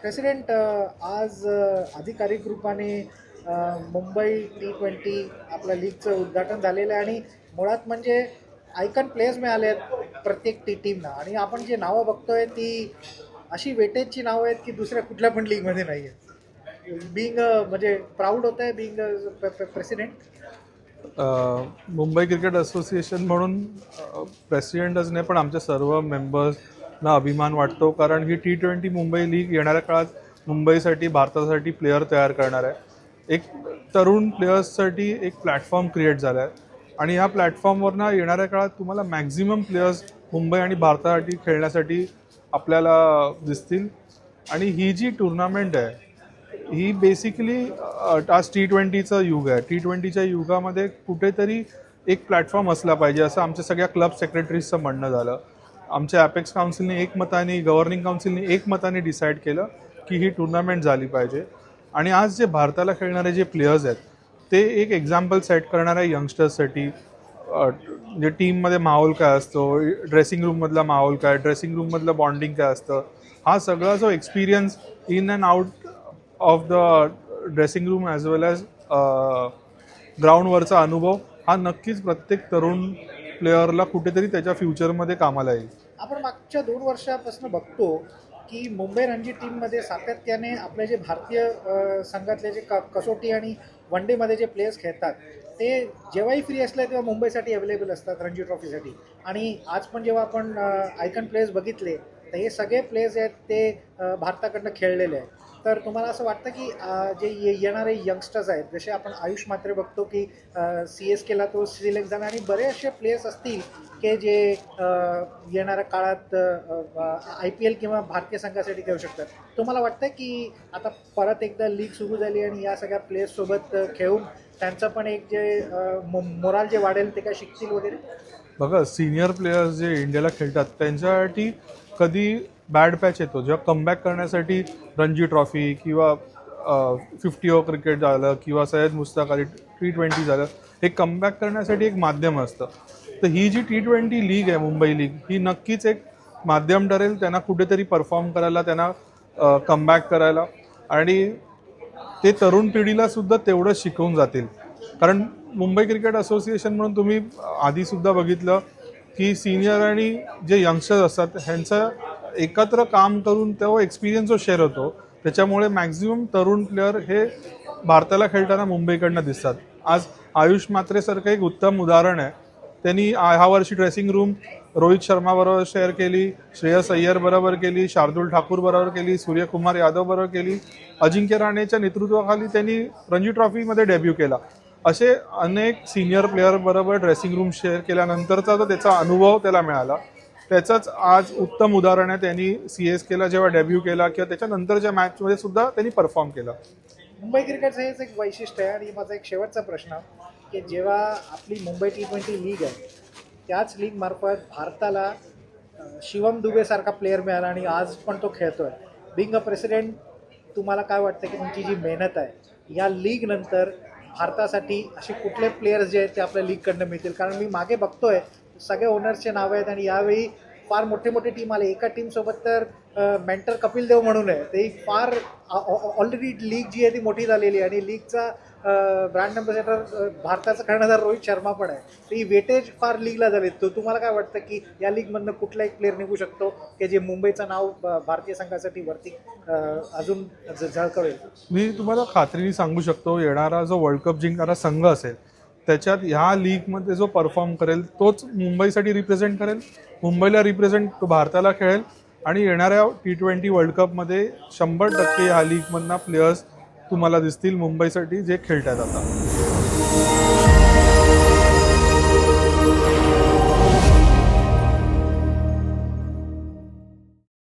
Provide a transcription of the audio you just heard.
President आज अ, अधिकारिक रूपाने मुंबई टी ट्वेंटी आपल्या लीगचं उद्घाटन झालेलं आहे आणि मुळात म्हणजे आयकन प्लेयर्स मिळाले आहेत प्रत्येक टी टीमना आणि आपण जी नावं बघतोय ती अशी वेटेजची नावं आहेत की दुसऱ्या कुठल्या पण लीगमध्ये नाही आहेत बिंग म्हणजे प्राऊड होत आहे being president Mumbai cricket association म्हणून प्रेसिडेंटच नाही पण आमच्या सर्व मेंबर्स ना अभिमान वाटतो कारण ही टी ट्वेंटी मुंबई लीग येणाऱ्या काळात मुंबईसाठी भारतासाठी प्लेयर तयार करणार आहे. एक तरुण प्लेयर्ससाठी एक प्लॅटफॉर्म क्रिएट झाला आहे. आणि ह्या प्लॅटफॉर्मवरनं येणाऱ्या काळात तुम्हाला मॅक्झिमम प्लेयर्स मुंबई आणि भारतासाठी खेळण्यासाठी आपल्याला दिसतील. आणि ही जी टुर्नामेंट आहे ही बेसिकली आज टी ट्वेंटीचं युग आहे. टी ट्वेंटीच्या युगामध्ये कुठेतरी एक प्लॅटफॉर्म असला पाहिजे असं आमच्या सगळ्या क्लब सेक्रेटरीजचं म्हणणं झालं. आमच्या ॲपेक्स काउन्सिलने एकमताने गव्हर्निंग काउन्सिलने एकमताने डिसाईड केलं की ही टुर्नामेंट झाली पाहिजे. आणि आज जे भारताला खेळणारे जे प्लेयर्स आहेत ते एक एक्झाम्पल सेट करणाऱ्या यंगस्टर्ससाठी म्हणजे टीममध्ये माहोल काय असतो ड्रेसिंग रूममधला माहोल काय ड्रेसिंग रूममधलं बॉन्डिंग काय असतं हा सगळा जो experience in and out of the dressing room as well as ग्राउंडवरचा अनुभव हा नक्कीच प्रत्येक तरुण प्लेअरला कुठेतरी त्याच्या फ्युचरमध्ये कामाला येईल. आपण मागच्या दोन वर्षापासून बघतो की मुंबई रणजी टीममध्ये सातत्याने आपले जे भारतीय संघातले जे क कसोटी आणि वन डेमध्ये जे प्लेयर्स खेळतात ते जेव्हाही फ्री असले तेव्हा मुंबईसाठी अवेलेबल असतात रणजी ट्रॉफीसाठी. आणि आज पण जेव्हा आपण आयकन प्लेयर्स बघितले तर हे सगळे प्लेयर्स आहेत ते भारताकडनं खेळलेले आहेत. तर तुम्हाला असं वाटतं की जे ये येणारे यंगस्टर्स आहेत जसे आपण आयुष मात्रे बघतो की सी एस केला तो सिलेक्ट झाला आणि बरेचसे प्लेयर्स असतील की जे येणाऱ्या काळात आय पी एल किंवा भारतीय संघासाठी खेळू शकतात. तुम्हाला वाटतं की आता परत एकदा लीग सुरू झाली आणि या सगळ्या प्लेयर्ससोबत खेळून त्यांचं पण एक जे मोराल जे वाढेल ते काय शिकतील वगैरे? बघा सिनियर प्लेयर्स जे इंडियाला खेळतात त्यांच्यासाठी कधी बॅड पॅच येतो. जेव्हा कमबॅक करण्यासाठी रणजी ट्रॉफी किंवा फिफ्टी ओ क्रिकेट झालं किंवा सय्यद मुस्ताक अली टी ट्वेंटी झालं हे कमबॅक करण्यासाठी एक माध्यम असतं. तर ही जी टी ट्वेंटी लीग आहे मुंबई लीग ही नक्कीच एक माध्यम ठरेल त्यांना कुठेतरी परफॉर्म करायला त्यांना कमबॅक करायला. आणि ते तरुण पिढीला सुद्धा तेवढंच शिकवून जातील. कारण मुंबई क्रिकेट असोसिएशन म्हणून तुम्ही आधीसुद्धा बघितलं की सिनियर आणि जे यंगस्टर्स असतात ह्यांचं एकत्र काम करून तो एक्सपिरियन्स जो शेअर होतो त्याच्यामुळे मॅक्झिमम तरुण प्लेअर हे भारताला खेळताना मुंबईकडनं दिसतात. आज आयुष मात्रेसारखं एक उत्तम उदाहरण आहे. त्यांनी ह्या वर्षी ड्रेसिंग रूम रोहित शर्माबरोबर शेअर केली श्रेयस अय्यर बरोबर केली शार्दुल ठाकूर बरोबर केली सूर्यकुमार यादव बरोबर केली. अजिंक्य राणेच्या नेतृत्वाखाली त्यांनी रणजी ट्रॉफीमध्ये डेब्यू केला. असे अनेक सिनियर प्लेअर बरोबर ड्रेसिंग रूम शेअर केल्यानंतरचा तर त्याचा अनुभव त्याला मिळाला. त्याचंच आज उत्तम उदाहरण आहे. त्यांनी सी एस केला जेव्हा डेब्यू केला किंवा त्याच्यानंतरच्या मॅचमध्ये सुद्धा त्यांनी परफॉर्म केला. मुंबई क्रिकेटचं हेच एक वैशिष्ट्य आहे आणि माझा एक शेवटचा प्रश्न की जेव्हा आपली मुंबई टी ट्वेंटी लीग आहे त्याच लीगमार्फत भारताला शिवम दुबेसारखा प्लेअर मिळाला आणि आज पण तो खेळतोय. बिंग अ प्रेसिडेंट तुम्हाला काय वाटतं की तुमची जी मेहनत आहे या लीग नंतर भारतासाठी असे कुठले प्लेयर्स जे आहेत ते आपल्या लीगकडनं मिळतील? कारण मी मागे बघतोय सगळे ओनर्सचे नाव आहेत आणि यावेळी फार मोठे मोठे टीम आले. एका टीमसोबत तर मेंटर कपिल देव म्हणून आहे. ते फार ऑलरेडी लीग जी आहे ती मोठी झालेली आहे. आणि लीगचा ब्रँड अम्बॅसेडर भारताचा कर्णधार रोहित शर्मा पण आहे. तर ही वेटेज फार लीगला झाली. तो तुम्हाला काय वाटतं की या लीगमधनं कुठला एक प्लेअर निघू शकतो? की जे मुंबईचं नाव भारतीय संघासाठी वरती अजून झळकवेल? मी तुम्हाला खात्रीने सांगू शकतो येणारा जो वर्ल्ड कप जिंकणारा संघ असेल त्याच्यात ह्या लीगमध्ये जो परफॉर्म करेल तोच मुंबईसाठी रिप्रेझेंट करेल. मुंबईला रिप्रेझेंट भारताला खेळेल. आणि येणाऱ्या टी ट्वेंटी वर्ल्ड कपमध्ये शंभर टक्के ह्या लीगमधना प्लेयर्स तुम्हाला दिसतील मुंबईसाठी जे खेळतात आता.